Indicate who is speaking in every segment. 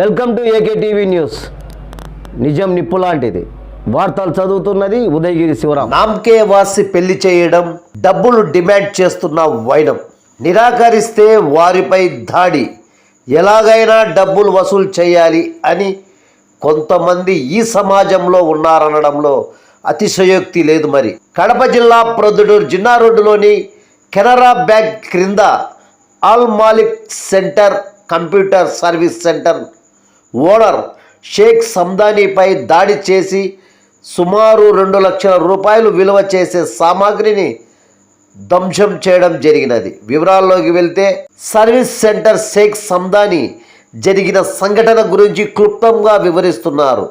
Speaker 1: Welcome to AK TV news. నిజం నిప్పు లాంటిది. వార్తలు చదువుతున్నది ఉదయగిరి శివరాం.
Speaker 2: నామకే వాసి పెళ్ళి చేయడం డబ్బులు డిమాండ్ చేస్తున్న వైనం. నిరాకరిస్తే వారిపై దాడి. ఎలాగైనా డబ్బులు వసూలు చేయాలి అని కొంతమంది ఈ సమాజంలో ఉన్నారనడంలో అతిశయోక్తి లేదు మరి. కడప జిల్లా ప్రొద్దుటూరు జిన్నా రోడ్డులోని కెనరా బ్యాంక్ క్రింద Al Malik center computer service center owner Shaik సందానీపై దాడి చేసి సుమారు రెండు లక్షల రూపాయలు విలువ చేసే సామాగ్రిని ధ్వంసం చేయడం జరిగినది. వివరాల్లోకి వెళ్తే సర్వీస్ సెంటర్ షేక్ సందాని జరిగిన సంఘటన గురించి క్లుప్తంగా వివరిస్తున్నారు.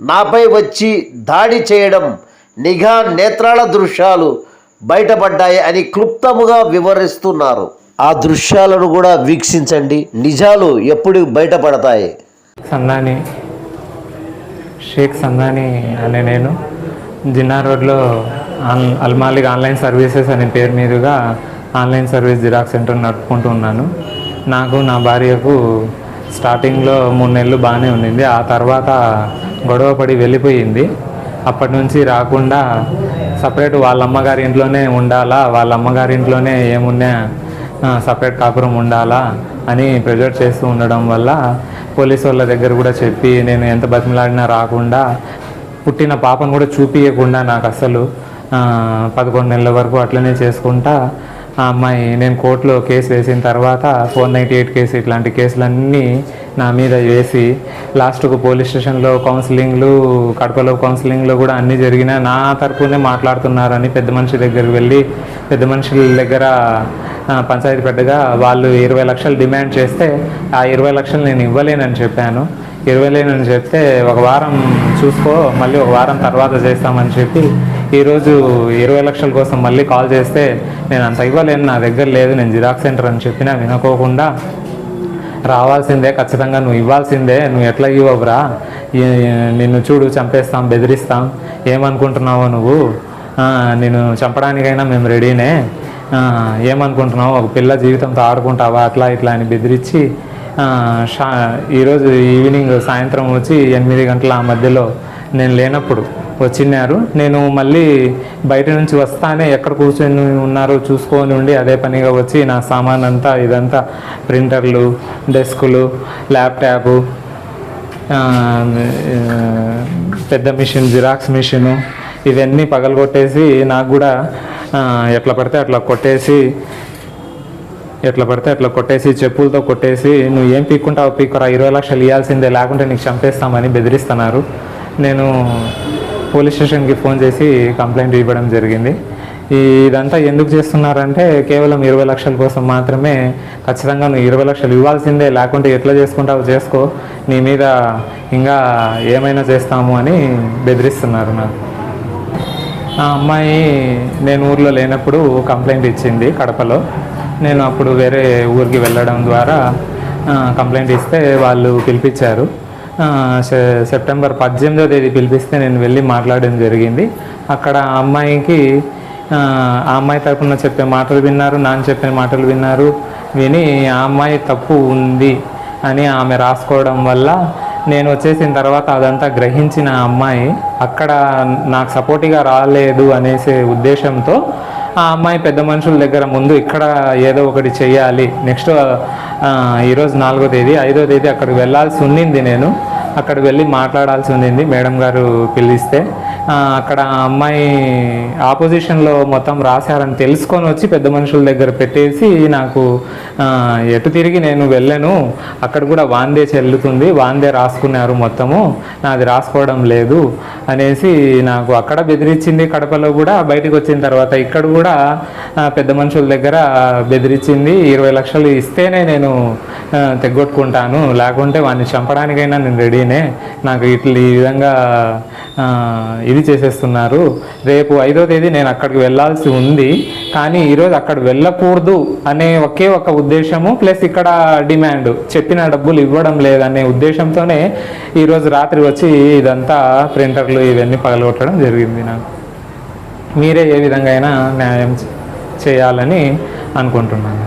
Speaker 2: నాపై వచ్చి దాడి చేయడం నిఘా నేత్రాల దృశ్యాలు బయటపడ్డాయి అని క్లుప్తముగా వివరిస్తున్నారు. ఆ దృశ్యాలను కూడా వీక్షించండి. నిజాలు ఎప్పుడు బయటపడతాయి?
Speaker 3: సందాని షేక్ సందాని అనే నేను. జిన్నా రోడ్లో ఆన్ అల్మాలిక్ ఆన్లైన్ సర్వీసెస్ అనే పేరు మీదుగా ఆన్లైన్ సర్వీస్ జిరాక్స్ సెంటర్ నడుపుకుంటూ ఉన్నాను. నాకు నా భార్యకు స్టార్టింగ్లో మూడు నెలలు బాగానే ఉండింది. ఆ తర్వాత గొడవ పడి వెళ్ళిపోయింది. అప్పటి నుంచి రాకుండా సపరేట్ వాళ్ళ అమ్మగారి ఇంట్లోనే ఉండాలా వాళ్ళ అమ్మగారి ఇంట్లోనే ఏమున్నా సపరేట్ కాపురం ఉండాలా అని ప్రెజర్ చేస్తూ ఉండడం వల్ల పోలీసు వాళ్ళ దగ్గర కూడా చెప్పి నేను ఎంత బతిమలాడినా రాకుండా పుట్టిన పాపను కూడా చూపించకుండా నాకు అసలు పదకొండు నెలల వరకు అట్లనే చేసుకుంటా ఆ అమ్మాయి నేను కోర్టులో కేసు వేసిన తర్వాత ఫోర్ నైంటీ ఎయిట్ కేసు ఇట్లాంటి కేసులన్నీ నా మీద వేసి లాస్ట్కు పోలీస్ స్టేషన్లో కౌన్సిలింగ్లు కడపలో కౌన్సిలింగ్లో కూడా అన్నీ జరిగినా నా తరపునే మాట్లాడుతున్నారని పెద్ద మనిషి దగ్గరికి వెళ్ళి పెద్ద మనుషుల దగ్గర పంచాయతీ పెద్దగా వాళ్ళు ఇరవై లక్షలు డిమాండ్ చేస్తే ఆ ఇరవై లక్షలు నేను ఇవ్వలేనని చెప్పాను. ఇరవై లేనని చెప్తే ఒక వారం చూసుకో మళ్ళీ ఒక వారం తర్వాత చేస్తామని చెప్పి ఈరోజు ఇరవై లక్షల కోసం మళ్ళీ కాల్ చేస్తే నేను అంత ఇవ్వలేను నా దగ్గర లేదు నేను జిరాక్స్ సెంటర్ అని చెప్పినా వినుకోకుండా రావాల్సిందే ఖచ్చితంగా నువ్వు ఇవ్వాల్సిందే నువ్వు ఎట్లా ఇవ్వవురా? నిన్ను చూడు చంపేస్తాం బెదిరిస్తాం. ఏమనుకుంటున్నావో నువ్వు? నేను చంపడానికైనా మేము రెడీనే. ఏమనుకుంటున్నావు? ఒక పిల్ల జీవితంతో ఆడుకుంటావా? అట్లా ఇట్లా అని బెదిరించి షా ఈరోజు ఈవినింగ్ సాయంత్రం వచ్చి ఎనిమిది గంటల ఆ మధ్యలో నేను లేనప్పుడు వచ్చినారు. నేను మళ్ళీ బయట నుంచి వస్తానే ఎక్కడ కూర్చొని ఉన్నారో చూసుకొని ఉండి అదే పనిగా వచ్చి నా సామాన్ అంతా ఇదంతా ప్రింటర్లు డెస్కులు ల్యాప్టాపు పెద్ద మిషన్ జిరాక్స్ మిషను ఇవన్నీ పగలగొట్టేసి నాకు కూడా ఎట్లా పడితే అట్లా కొట్టేసి ఎట్లా పడితే అట్లా కొట్టేసి చెప్పులతో కొట్టేసి నువ్వు ఏం పీక్కుంటావు పీక్కురా ఇరవై లక్షలు ఇవ్వాల్సిందే లేకుంటే నీకు చంపేస్తామని బెదిరిస్తున్నారు. నేను పోలీస్ స్టేషన్కి ఫోన్ చేసి కంప్లైంట్ ఇవ్వడం జరిగింది. ఇదంతా ఎందుకు చేస్తున్నారంటే కేవలం ఇరవై లక్షల కోసం మాత్రమే ఖచ్చితంగా నువ్వు ఇరవై లక్షలు ఇవ్వాల్సిందే లేకుంటే ఎట్లా చేసుకుంటావు చేసుకో నీ మీద ఇంకా ఏమైనా చేస్తాము అని బెదిరిస్తున్నారు నాకు. ఆ అమ్మాయి నేను ఊర్లో లేనప్పుడు కంప్లైంట్ ఇచ్చింది కడపలో. నేను అప్పుడు వేరే ఊరికి వెళ్ళడం ద్వారా కంప్లైంట్ ఇస్తే వాళ్ళు పిలిపించారు. సెప్టెంబర్ పద్దెనిమిదో తేదీ పిలిపిస్తే నేను వెళ్ళి మాట్లాడడం జరిగింది. అక్కడ ఆ అమ్మాయికి ఆ అమ్మాయి తరపున చెప్పే మాటలు విన్నారు నాన్న చెప్పిన మాటలు విన్నారు విని ఆ అమ్మాయి తప్పు ఉంది అని ఆమె రాసుకోవడం వల్ల నేను వచ్చేసిన తర్వాత అదంతా గ్రహించిన అమ్మాయి అక్కడ నాకు సపోర్టిగా రాలేదు అనేసే ఉద్దేశంతో ఆ అమ్మాయి పెద్ద మనుషుల దగ్గర ముందు ఇక్కడ ఏదో ఒకటి చేయాలి నెక్స్ట్ ఈరోజు నాలుగో తేదీ ఐదో తేదీ అక్కడికి వెళ్ళాల్సి ఉండింది నేను. అక్కడ వెళ్ళి మాట్లాడాల్సి ఉండింది మేడం గారు పిలిస్తే అక్కడ అమ్మాయి ఆపోజిషన్లో మొత్తం రాశారని తెలుసుకొని వచ్చి పెద్ద మనుషుల దగ్గర పెట్టేసి నాకు ఎటు తిరిగి నేను వెళ్ళాను అక్కడ కూడా వాందే చెల్లుతుంది వాందే రాసుకున్నారు మొత్తము నాది రాసుకోవడం లేదు అనేసి నాకు అక్కడ బెదిరించింది కడపలో కూడా బయటకు వచ్చిన తర్వాత ఇక్కడ కూడా పెద్ద మనుషుల దగ్గర బెదిరించింది ఇరవై లక్షలు ఇస్తేనే నేను తెగొట్టుకుంటాను లేకుంటే వాడిని చంపడానికైనా నేను రెడీనే. నాకు ఇట్లా ఈ విధంగా ఇది చేసేస్తున్నారు. రేపు ఐదో తేదీ నేను అక్కడికి వెళ్ళాల్సి ఉంది. కానీ ఈరోజు అక్కడ వెళ్ళకూడదు అనే ఒకే ఒక ఉద్దేశము ప్లస్ ఇక్కడ డిమాండ్. చెప్పిన డబ్బులు ఇవ్వడం లేదనే ఉద్దేశంతోనే ఈరోజు రాత్రి వచ్చి ఇదంతా ప్రింటర్లు ఇవన్నీ పగలగొట్టడం జరిగింది నాకు. మీరే ఏ విధంగా అయినా న్యాయం చేయాలని అనుకుంటున్నాను.